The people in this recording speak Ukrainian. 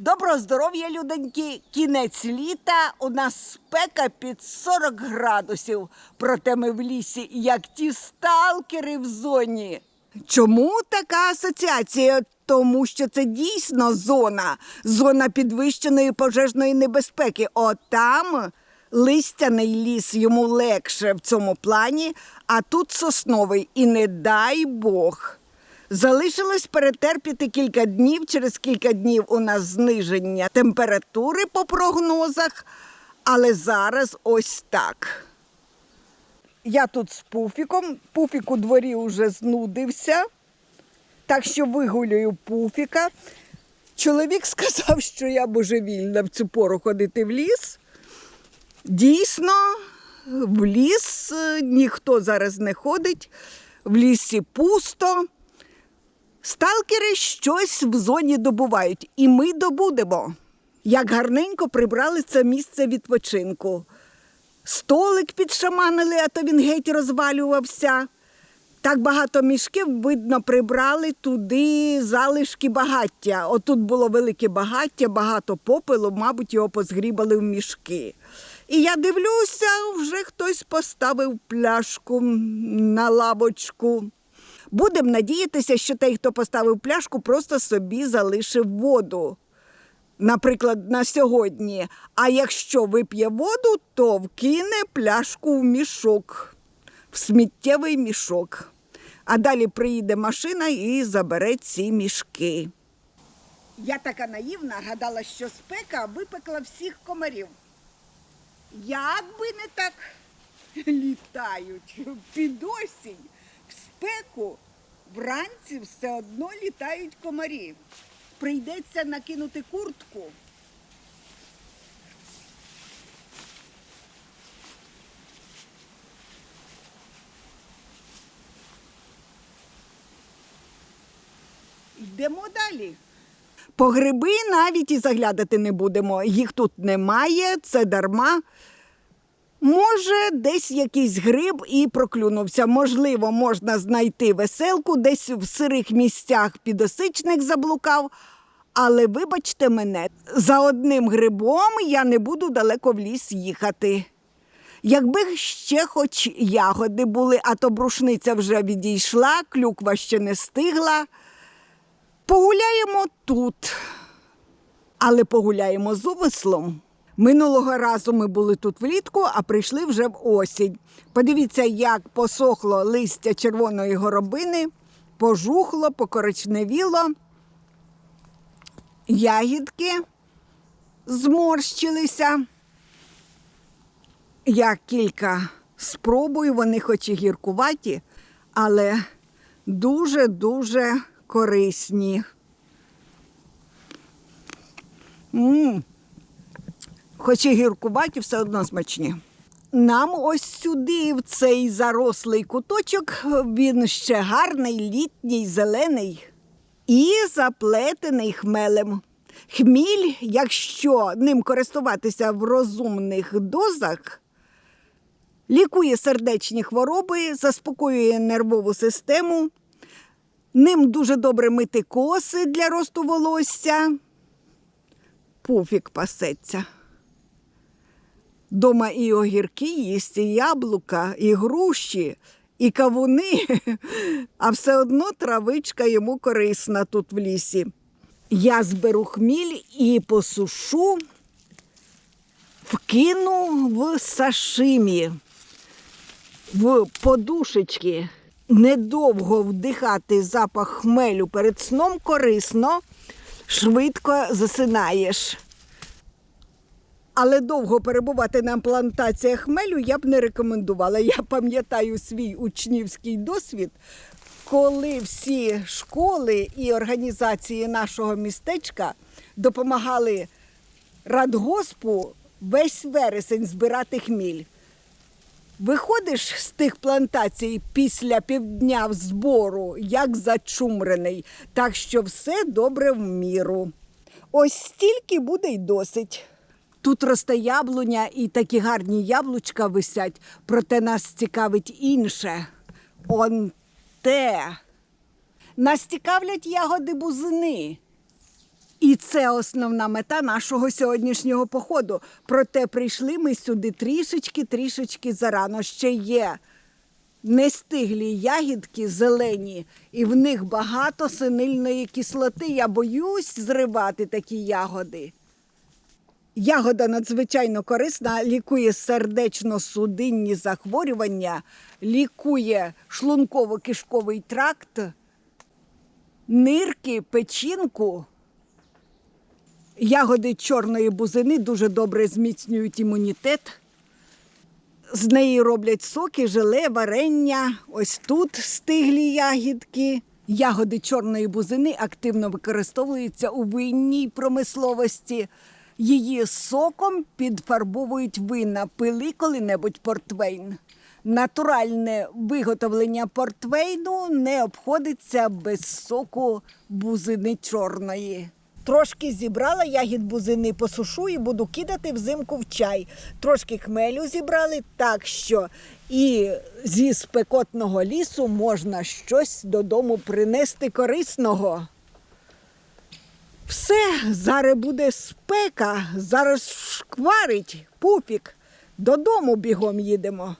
Доброго здоров'я, людоньки! Кінець літа. У нас спека під 40 градусів. Проте ми в лісі, як ті сталкери в зоні. Чому така асоціація? Тому що це дійсно зона, зона підвищеної пожежної небезпеки. Отам листяний ліс йому легше в цьому плані, а тут сосновий. І не дай Бог. Залишилось перетерпіти кілька днів. Через кілька днів у нас зниження температури по прогнозах, але зараз ось так. Я тут з пуфіком. Пуфік у дворі вже знудився, так що вигулюю пуфіка. Чоловік сказав, що я божевільна в цю пору ходити в ліс. Дійсно, в ліс е, ніхто зараз не ходить, в лісі пусто. Сталкери щось в зоні добувають, і ми добудемо. Як гарненько прибрали це місце відпочинку. Столик підшаманили, а то він геть розвалювався. Так багато мішків, видно, прибрали туди залишки багаття. Отут було велике багаття, багато попелу, мабуть, його позгрібали в мішки. І я дивлюся, вже хтось поставив пляшку на лавочку. Будемо надіятися, що той, хто поставив пляшку, просто собі залишив воду. Наприклад, на сьогодні. А якщо вип'є воду, то вкине пляшку в мішок, в сміттєвий мішок. А далі приїде машина і забере ці мішки. Я така наївна, гадала, що спека випекла всіх комарів. Як би не так літають під осінь, в спеку вранці все одно літають комарі. Прийдеться накинути куртку. Йдемо далі. По гриби навіть і заглядати не будемо. Їх тут немає, це дарма. Може, десь якийсь гриб і проклюнувся. Можливо, можна знайти веселку, десь в сирих місцях підосичник заблукав. Але вибачте мене, за одним грибом я не буду далеко в ліс їхати. Якби ще хоч ягоди були, а то брушниця вже відійшла, клюква ще не стигла. Погуляємо тут, але погуляємо з умислом. Минулого разу ми були тут влітку, а прийшли вже в осінь. Подивіться, як посохло листя червоної горобини, пожухло, покоричневіло. Ягідки зморщилися. Я кілька спробую, вони хоч і гіркуваті, але дуже-дуже корисні. м Хоч і гіркуваті, все одно смачні. Нам ось сюди, в цей зарослий куточок, він ще гарний, літній, зелений і заплетений хмелем. Хміль, якщо ним користуватися в розумних дозах, лікує сердечні хвороби, заспокоює нервову систему. Ним дуже добре мити коси для росту волосся. Пуфік пасеться. Дома і огірки їсть, і яблука, і груші, і кавуни, а все одно травичка йому корисна тут в лісі. Я зберу хміль і посушу, вкину в сашимі, в подушечки. Недовго вдихати запах хмелю перед сном корисно, швидко засинаєш. Але довго перебувати на плантаціях хмелю я б не рекомендувала. Я пам'ятаю свій учнівський досвід, коли всі школи і організації нашого містечка допомагали радгоспу весь вересень збирати хміль. Виходиш з тих плантацій після півдня збору, як зачумрений, так що все добре в міру. Ось стільки буде й досить. Тут росте яблуня і такі гарні яблучка висять, проте нас цікавить інше. Он те. Нас цікавлять ягоди бузини. І це основна мета нашого сьогоднішнього походу. Проте прийшли ми сюди трішечки-трішечки зарано. Ще є нестиглі ягідки зелені, і в них багато синильної кислоти. Я боюсь зривати такі ягоди. Ягода надзвичайно корисна, лікує сердечно-судинні захворювання, лікує шлунково-кишковий тракт, нирки, печінку. Ягоди чорної бузини дуже добре зміцнюють імунітет. З неї роблять соки, желе, варення. Ось тут стиглі ягідки. Ягоди чорної бузини активно використовуються у винній промисловості. Її соком підфарбовують вина, пили коли-небудь портвейн. Натуральне виготовлення портвейну не обходиться без соку бузини чорної. Трошки зібрала ягід бузини, посушу і буду кидати взимку в чай. Трошки хмелю зібрали, так що і зі спекотного лісу можна щось додому принести корисного. Все, зараз буде спека, зараз шкварить пупік. Додому бігом їдемо.